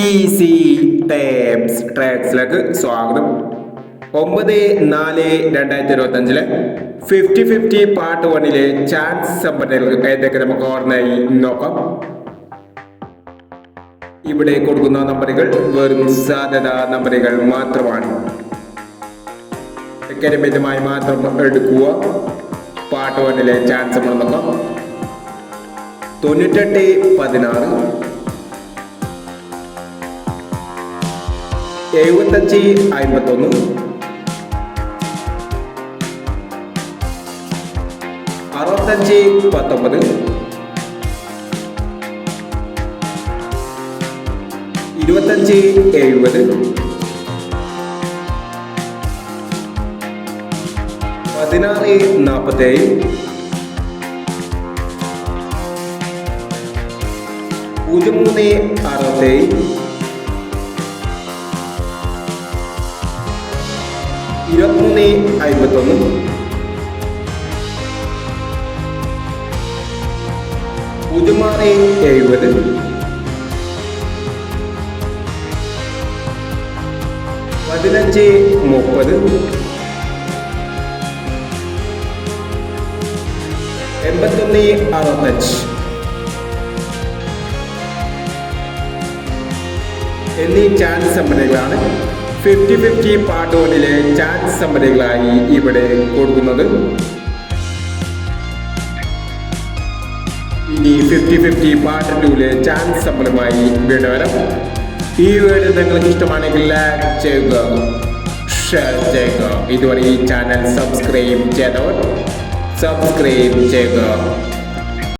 Easy tapes ട്രാക്സിലേക്ക് സ്വാഗതം. ഒമ്പത് നാല് രണ്ടായിരത്തി ഇരുപത്തി അഞ്ചിലെ ഫിഫ്റ്റി ഫിഫ്റ്റി പാർട്ട് വണ്ണിലെ ചാൻസ് സമ്പന്നകൾ ഏതൊക്കെ നമുക്ക് ഓർമ്മയായി നോക്കാം. ഇവിടെ കൊടുക്കുന്ന നമ്പറുകൾ വെറും സാധ്യത നമ്പറുകൾ മാത്രമാണ്. കരിമിതമായി മാത്രം എടുക്കുക. പാർട്ട് വണ്ണിലെ ചാൻസ് നമ്മൾ നോക്കാം. തൊണ്ണൂറ്റെട്ട് പതിനാറ്. എഴുപത്തഞ്ച് അമ്പത്തൊന്ന്. അറുപത്തഞ്ച് പത്തൊമ്പത്. ഇരുപത്തഞ്ച് എഴുപത്. പതിനാറ് നാൽപ്പത്തേഴ് പൂജ്യം മൂന്ന് അറുപത്തേഴ്. ഇരുപത്തിമൂന്ന് അമ്പത്തൊന്ന് പൂജ്യം ആറ് എഴുപത്. പതിനഞ്ച് മുപ്പത്. എൺപത്തൊന്ന് അറുപത്തഞ്ച്. എന്നീ ചാൻസ് സമ്മതികളാണ് ഫിഫ്റ്റി ഫിഫ്റ്റി പാർട്ട് വണ്ണിലെ ചാൻസ് സമ്മതികളായി ഇവിടെ കൊടുക്കുന്നത്. ഇനി ഫിഫ്റ്റി ഫിഫ്റ്റി പാർട്ട് ടൂലെ ചാൻസ് സമ്മതമായി വീണ്ടും വരാം ഈ വീഡിയോ നിങ്ങൾക്ക് ഇഷ്ടമാണെങ്കിൽ ലൈക്ക് ചെയ്യുക ഷെയർ ചെയ്യുക. ഇതുവരെ ഈ ചാനൽ സബ്സ്ക്രൈബ് ചെയ്തവർ സബ്സ്ക്രൈബ് ചെയ്യുക.